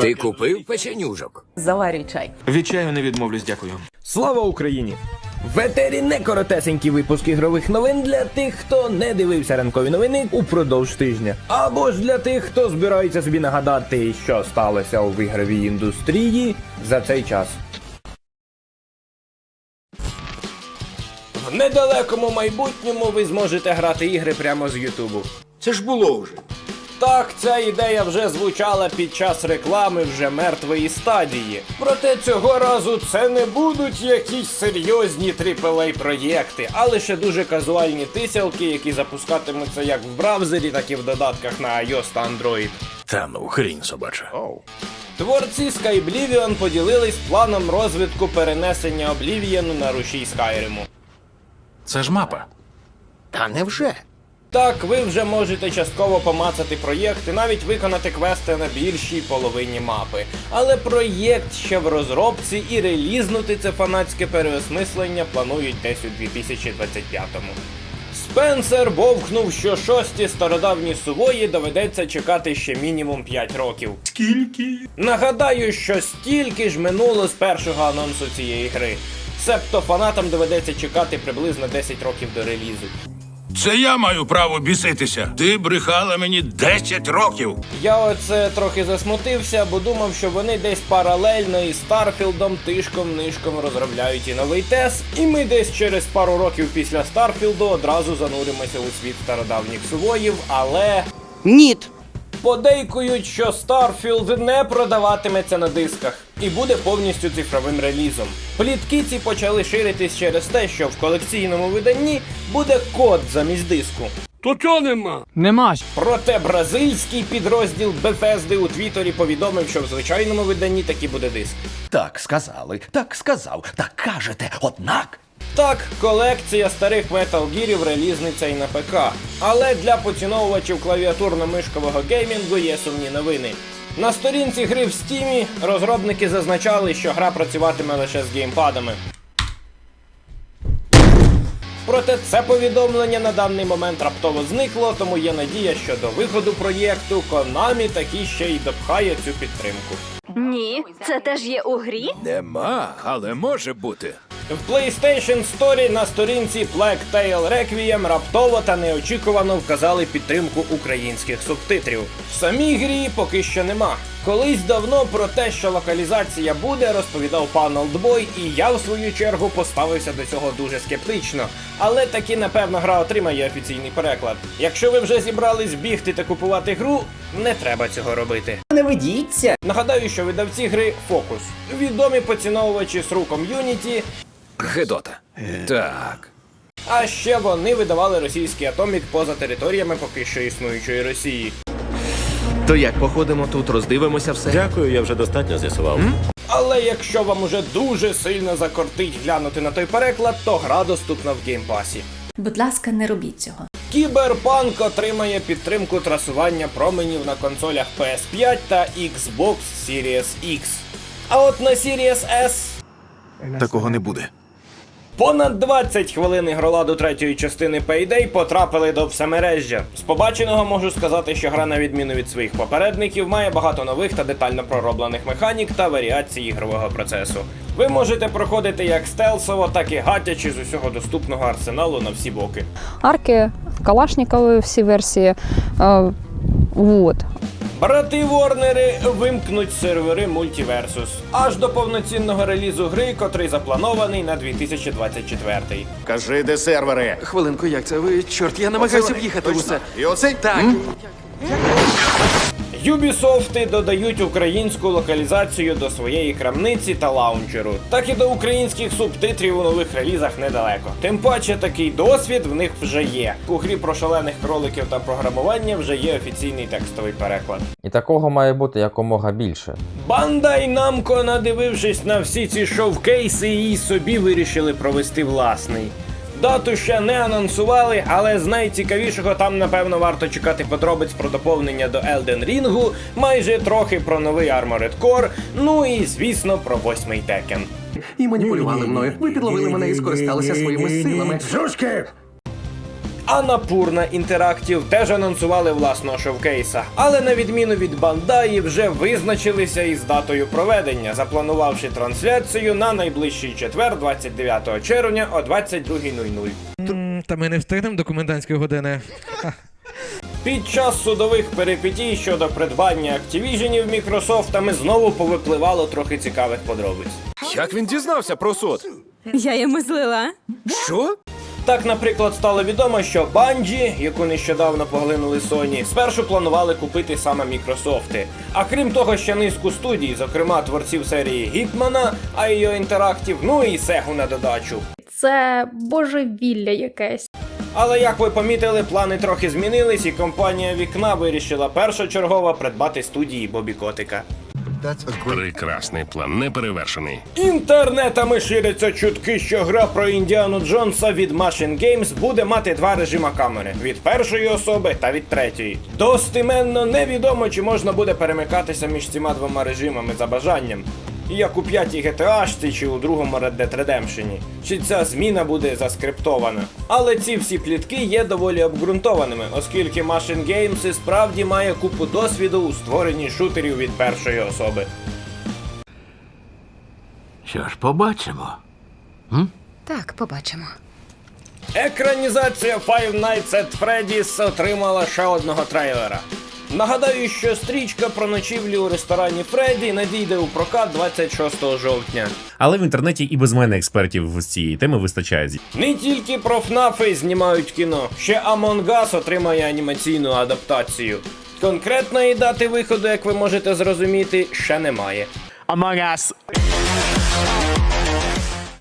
Ти купив печенюжок? Заварюй чай. Від чаю не відмовлюсь, дякую. Слава Україні! В етері не коротесенький випуск ігрових новин для тих, хто не дивився ранкові новини упродовж тижня. Або ж для тих, хто збирається собі нагадати, що сталося у ігровій індустрії за цей час. В недалекому майбутньому ви зможете грати ігри прямо з Ютубу. Це ж було вже. Так, ця ідея вже звучала під час реклами вже мертвої стадії. Проте цього разу це не будуть якісь серйозні AAA проєкти, а лише дуже казуальні тисялки, які запускатимуться як в браузері, так і в додатках на iOS та Android. Та ну, хрінь собача. Творці Skyblivion поділились планом розвитку перенесення Oblivion на рушій Скайриму. Це ж мапа. Та невже? Так, ви вже можете частково помацати проєкт і навіть виконати квести на більшій половині мапи. Але проєкт ще в розробці і релізнути це фанатське переосмислення планують десь у 2025-му. Спенсер бовхнув, що шості стародавні сувої доведеться чекати ще мінімум 5 років. Скільки? Нагадаю, що стільки ж минуло з першого анонсу цієї гри. Себто фанатам доведеться чекати приблизно 10 років до релізу. Це я маю право біситися. Ти брехала мені 10 років. Я оце трохи засмутився, бо думав, що вони десь паралельно із Старфілдом тишком-нишком розробляють і новий тес, і ми десь через пару років після Старфілду одразу зануримося у світ стародавніх сувоїв, але. Ніт. Подейкують, що Starfield не продаватиметься на дисках і буде повністю цифровим релізом. Плітки ці почали ширитись через те, що в колекційному виданні буде код замість диску. То чого Нема ж. Проте бразильський підрозділ Bethesda у Твіттері повідомив, що в звичайному виданні таки буде диск. Так сказали, так сказав, так кажете, однак. Так, колекція старих Metal Gear'ів релізниця і на ПК. Але для поціновувачів клавіатурно-мишкового геймінгу є сумні новини. На сторінці гри в Стімі розробники зазначали, що гра працюватиме лише з геймпадами. Проте це повідомлення на даний момент раптово зникло, тому є надія, що до виходу проєкту Konami таки ще й допхає цю підтримку. Ні, це теж є у грі. Нема, але може бути. В PlayStation Store на сторінці Plague Tale Requiem раптово та неочікувано вказали підтримку українських субтитрів. В самій грі поки що нема. Колись давно про те, що локалізація буде, розповідав пан Олдбой, і я в свою чергу поставився до цього дуже скептично. Але таки, напевно, гра отримає офіційний переклад. Якщо ви вже зібрались бігти та купувати гру, не треба цього робити. Не ведіться. Нагадаю, що видавці гри Focus. Відомі поціновувачі SRU Community, Гедота. Так. А ще вони видавали російський атомік поза територіями поки що існуючої Росії. То як походимо тут, роздивимося все? Дякую, я вже достатньо з'ясував. Але якщо вам уже дуже сильно закортить глянути на той переклад, то гра доступна в геймпасі. Будь ласка, не робіть цього. Кіберпанк отримає підтримку трасування променів на консолях PS5 та Xbox Series X. А от на Series S Такого не буде. Понад 20 хвилин ігроладу третьої частини Payday потрапили до всемережжя. З побаченого можу сказати, що гра, на відміну від своїх попередників, має багато нових та детально пророблених механік та варіацій ігрового процесу. Ви можете проходити як стелсово, так і гатячи з усього доступного арсеналу на всі боки. арки, Калашникові всі версії. Е, вот. Брати Ворнери вимкнуть сервери Multiversus аж до повноцінного релізу гри, котрий запланований на 2024. Кажи, де сервери. Хвилинку, як це ви? Чорт, я намагаюся об'їхати в усе. І оцей? Так. Юбісофти додають українську локалізацію до своєї крамниці та лаунчеру, так і до українських субтитрів у нових релізах недалеко. Тим паче такий досвід в них вже є. У грі про шалених кроликів та програмування вже є офіційний текстовий переклад. І такого має бути якомога більше. Бандай Намко, надивившись на всі ці шоу-кейси, і собі вирішили провести власний. Дату ще не анонсували, але з найцікавішого там напевно варто чекати подробиць про доповнення до Elden Ring, майже трохи про новий Armored Core, ну і звісно про восьмий Tekken. І маніпулювали мною. Ви підловили мене і скористалися своїми силами. Annapurna Interactive теж анонсували власного шовкейса, але на відміну від Bandai вже визначилися із датою проведення, запланувавши трансляцію на найближчий четвер, 29 червня о 22.00. Та ми не встигнемо до комендантської години. Під час судових перипетій щодо придбання Activision Мікрософтами знову повипливало трохи цікавих подробиць. Як він дізнався про суд? Я йому злила. Що? Так, наприклад, стало відомо, що Bungie, яку нещодавно поглинули Sony, спершу планували купити саме Мікрософти. А крім того, ще низку студій, зокрема творців серії Гітмана, IO Interactive, ну і Сегу на додачу. Це божевілля якесь. Але як ви помітили, плани трохи змінились, і компанія вікна вирішила першочергово придбати студії Бобі Котика. Прекрасний план, неперевершений. Інтернетами ширяться чутки, що гра про Індіану Джонса від Machine Games буде мати два режима камери від першої особи та від третьої. Достеменно невідомо, чи можна буде перемикатися між цими двома режимами за бажанням. Як у п'ятій GTA чи у другому Red Dead Redemption. Чи ця зміна буде заскриптована. Але ці всі плітки є доволі обґрунтованими, оскільки Machine Games і справді має купу досвіду у створенні шутерів від першої особи. Що ж, побачимо. Так, побачимо. Екранізація Five Nights at Freddy's отримала ще одного трейлера. Нагадаю, що стрічка про ночівлі у ресторані Фредді надійде у прокат 26 жовтня. Але в інтернеті і без мене експертів з цієї теми вистачає. Не тільки про ФНАФи знімають кіно, ще Among Us отримає анімаційну адаптацію. Конкретної дати виходу, як ви можете зрозуміти, ще немає. Among Us.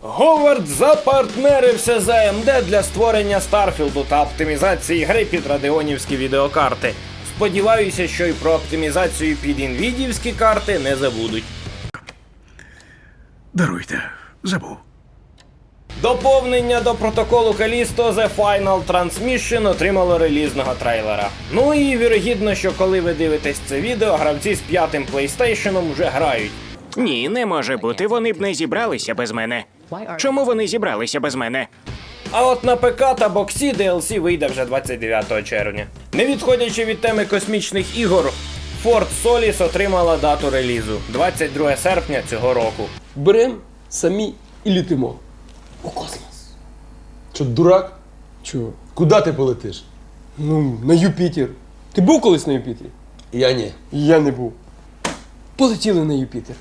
Говард запартнерився з AMD для створення Старфілду та оптимізації гри під радіонівські відеокарти. Сподіваюся, що й про оптимізацію під інвідівські карти не забудуть. Даруйте, забув. Доповнення до протоколу Калісто The Final Transmission отримало релізного трейлера. Ну і вірогідно, що коли ви дивитесь це відео, гравці з п'ятим PlayStation вже грають. Ні, не може бути. Вони б не зібралися без мене. Чому вони зібралися без мене? А от на ПК та боксі DLC вийде вже 29 червня. Не відходячи від теми космічних ігор, Ford Solis отримала дату релізу 22 серпня цього року. Берем самі і літимо. У космос. Що, дурак? Чого? Куди ти полетиш? Ну, на Юпітер. Ти був колись на Юпітері? Я ні. Я не був. Полетіли на Юпітер.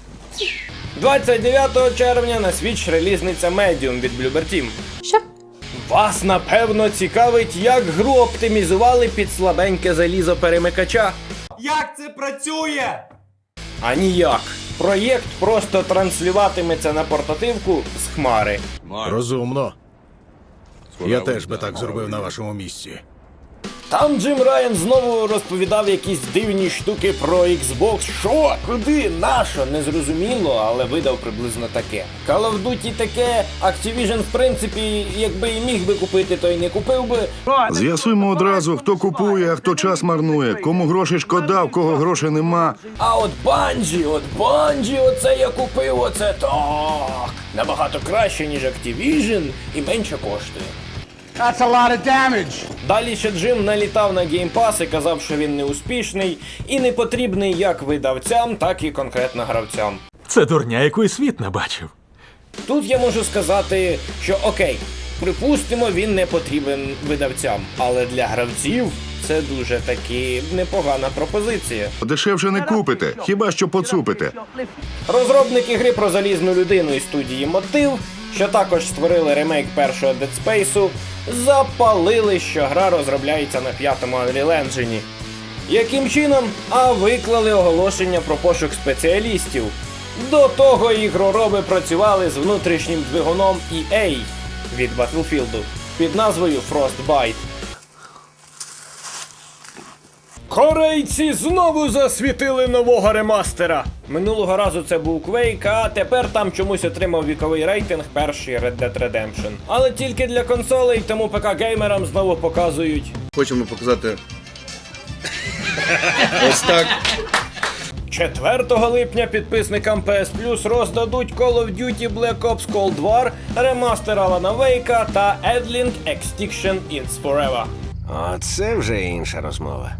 29 червня на Switch релізниця Medium від Bloober Team. Що? Вас напевно цікавить, як гру оптимізували під слабеньке залізо перемикача. Як це працює? А ніяк. Проєкт просто транслюватиметься на портативку з хмари. Розумно. Я теж би так зробив на вашому місці. Там Джим Райан знову розповідав якісь дивні штуки про Xbox. Що? Куди? Нащо? Незрозуміло, але видав приблизно таке. Call of Duty таке, Activision, в принципі, якби і міг би купити, то й не купив би. З'ясуємо одразу, хто купує, а хто час марнує, кому грошей шкода, в кого грошей нема. А от Bungie, от Bungie, оце я купив, оце так. Набагато краще, ніж Activision і менше коштує. That's a lot of damage. Далі ще Джим налітав на Game Pass і казав, що він неуспішний і не потрібний як видавцям, так і конкретно гравцям. Це дурня, якої світ не бачив. Тут я можу сказати, що окей, припустимо, він не потрібен видавцям, але для гравців це дуже таки непогана пропозиція. Дешевше не купите, хіба що поцупите. Розробники гри про залізну людину із студії Мотив, що також створили ремейк першого Dead Space, запалили, що гра розробляється на п'ятому Unreal Engine. Яким чином? А виклали оголошення про пошук спеціалістів. До того ігророби працювали з внутрішнім двигуном EA від Battlefield під назвою Frostbite. Корейці знову засвітили нового ремастера. Минулого разу це був Quake, а тепер там чомусь отримав віковий рейтинг перший Red Dead Redemption. Але тільки для консолей, тому ПК геймерам знову показують. Хочемо показати. Ось так. 4 липня підписникам PS Plus роздадуть Call of Duty Black Ops Cold War, ремастер Алана Вейка та Edling Extinction It's Forever. Оце вже інша розмова.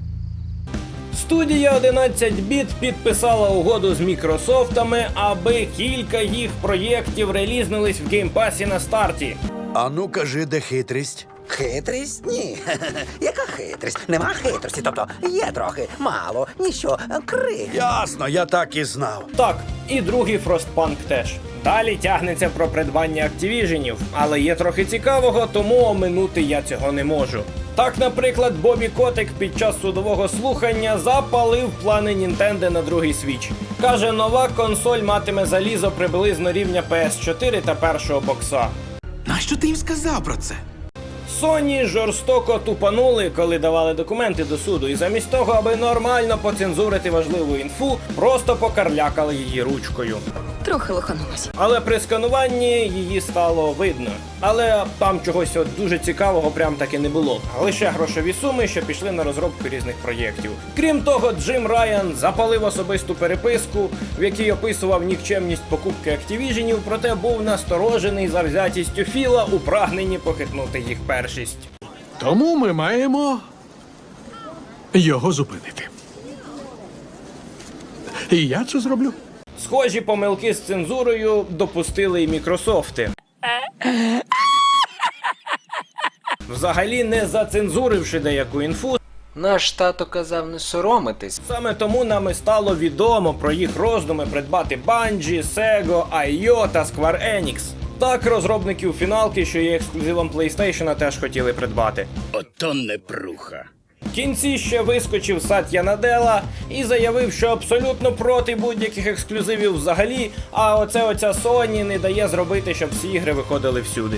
Студія 11 біт підписала угоду з Мікрософтами, аби кілька їх проєктів релізнулись в геймпасі на старті. А ну кажи, де хитрість? Хитрість? Ні. Яка хитрість? Нема хитрості, тобто є трохи, мало, ніщо, крик. Ясно, я так і знав. Так, і другий Frostpunk теж. Далі тягнеться про придбання Activisionів, але є трохи цікавого, тому оминути я цього не можу. Так, наприклад, Бобі Котик під час судового слухання запалив плани Нінтенди на другий свіч. Каже, нова консоль матиме залізо приблизно рівня PS4 та першого бокса. Нащо ти їм сказав про це? Sony жорстоко тупанули, коли давали документи до суду, і замість того, аби нормально поцензурити важливу інфу, просто покарлякали її ручкою. Трохи лоханулась. Але при скануванні її стало видно. Але там чогось от дуже цікавого прям таки не було. Лише грошові суми, що пішли на розробку різних проєктів. Крім того, Джим Райан запалив особисту переписку, в якій описував нікчемність покупки Activisionів, проте був насторожений завзятістю Філа у прагненні похитнути їх першість. Тому ми маємо його зупинити. І я це зроблю. Схожі помилки з цензурою допустили і Мікрософти. Взагалі не зацензуривши деяку інфу, Наш тато казав не соромитись. Саме тому нам і стало відомо про їх роздуми придбати Bungie, Sego, IO та Square Enix. Так, розробників фіналки, що є ексклюзивом PlayStation, теж хотіли придбати. Ото непруха. В кінці ще вискочив Сатя Наделла і заявив, що абсолютно проти будь-яких ексклюзивів взагалі, а оце оця Sony не дає зробити, щоб всі ігри виходили всюди.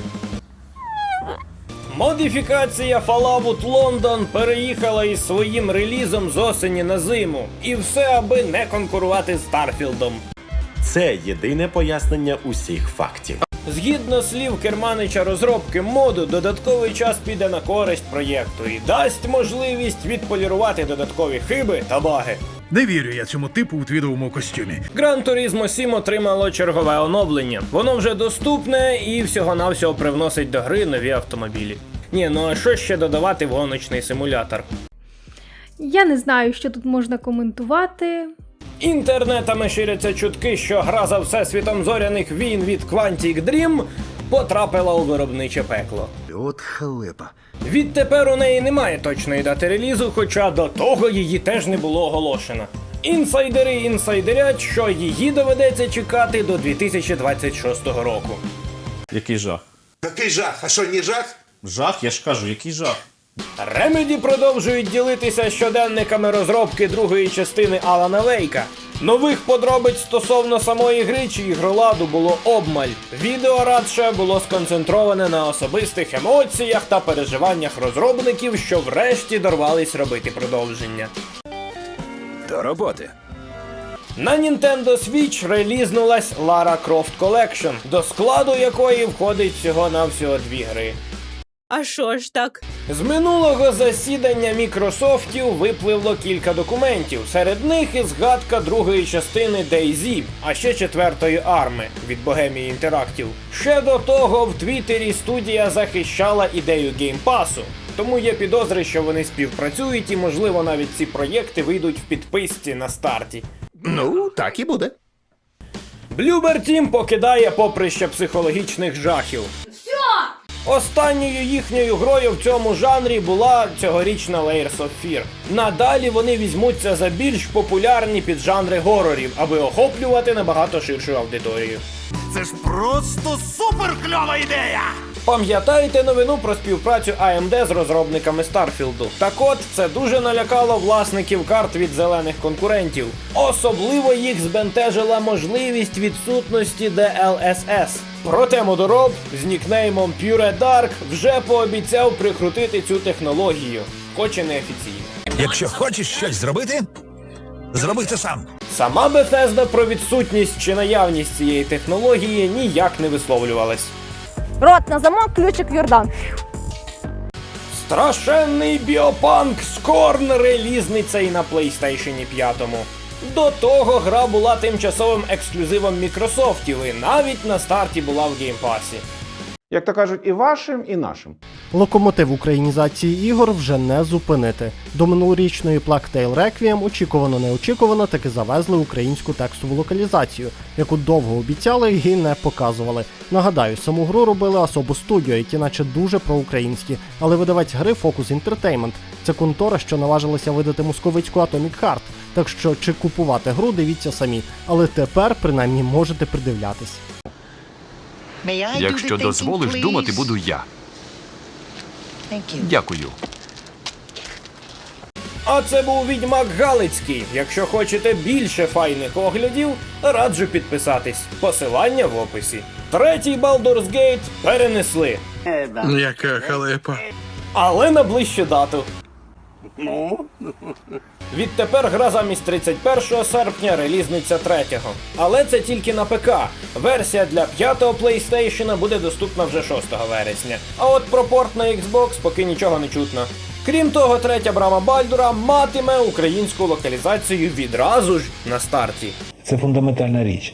Модифікація Fallout London переїхала із своїм релізом з осені на зиму. І все, аби не конкурувати з Старфілдом. Це єдине пояснення усіх фактів. Згідно слів керманича розробки моду, додатковий час піде на користь проєкту і дасть можливість відполірувати додаткові хиби та баги. Не вірю я цьому типу у твідовому костюмі. Gran Turismo 7 отримало чергове оновлення. Воно вже доступне і всього-навсього привносить до гри нові автомобілі. Ні, ну а що ще додавати в гоночний симулятор? Я не знаю, що тут можна коментувати. Інтернетами ширяться чутки, що гра за всесвітом зоряних війн від Quantic Dream потрапила у виробниче пекло. От халепа. Відтепер у неї немає точної дати релізу, хоча до того її теж не було оголошено. Інсайдери інсайдерять, що її доведеться чекати до 2026 року. Який жах? Який жах? А що, не жах? Жах, я ж кажу, який жах. Ремеді продовжують ділитися щоденниками розробки другої частини Алана Вейка. Нових подробиць стосовно самої гри чи ігроладу було обмаль. Відео радше було сконцентроване на особистих емоціях та переживаннях розробників, що врешті дорвались робити продовження. До роботи. На Nintendo Switch релізнулась Lara Croft Collection, до складу якої входить всього-навсього дві гри. А що ж так? З минулого засідання Мікрософтів випливло кілька документів. Серед них і згадка другої частини DayZ, а ще четвертої арми від Bohemia Interactive. Ще до того в Твіттері студія захищала ідею геймпасу. Тому є підозри, що вони співпрацюють, і можливо навіть ці проєкти вийдуть в підписці на старті. Ну, так і буде. Bloober Team покидає поприще психологічних жахів. Останньою їхньою грою в цьому жанрі була цьогорічна Layers of Fear. Надалі вони візьмуться за більш популярні піджанри горорів, аби охоплювати набагато ширшу аудиторію. Це ж просто супер кльова ідея! Пам'ятаєте новину про співпрацю AMD з розробниками Старфілду? Так от це дуже налякало власників карт від зелених конкурентів. Особливо їх збентежила можливість відсутності DLSS. Проте модороб з нікнеймом Pure Dark вже пообіцяв прикрутити цю технологію, хоч і неофіційно. Якщо хочеш щось зробити, зроби це сам. Сама Bethesda про відсутність чи наявність цієї технології ніяк не висловлювалась. Рот на замок, ключик в Йордан. Страшенний біопанк Скорн релізниця і на PlayStation 5. До того гра була тимчасовим ексклюзивом Мікрософтів і навіть на старті була в геймпасі. Як то кажуть, і вашим, і нашим. Локомотив українізації ігор вже не зупинити. До минулорічної Plague Tale Requiem очікувано неочікувано таки завезли українську текстову локалізацію, яку довго обіцяли і не показували. Нагадаю, саму гру робили особу студіо, які наче дуже проукраїнські, але видавець гри Focus Entertainment. Це контора, що наважилася видати московицьку Atomic Heart. Так що чи купувати гру, дивіться самі. Але тепер принаймні можете придивлятись. Якщо дозволиш, думати буду я. Дякую. А це був відьмак Галицький. Якщо хочете більше файних оглядів, раджу підписатись. Посилання в описі. Третій Baldur's Gate перенесли, Яка халепа. але на ближчу дату. Відтепер гра замість 31 серпня релізниться 3-го. Але це тільки на ПК. Версія для 5-го PlayStation буде доступна вже 6 вересня. А от про порт на Xbox поки нічого не чутно. Крім того, третя брама Бальдура матиме українську локалізацію відразу ж на старті. Це фундаментальна річ.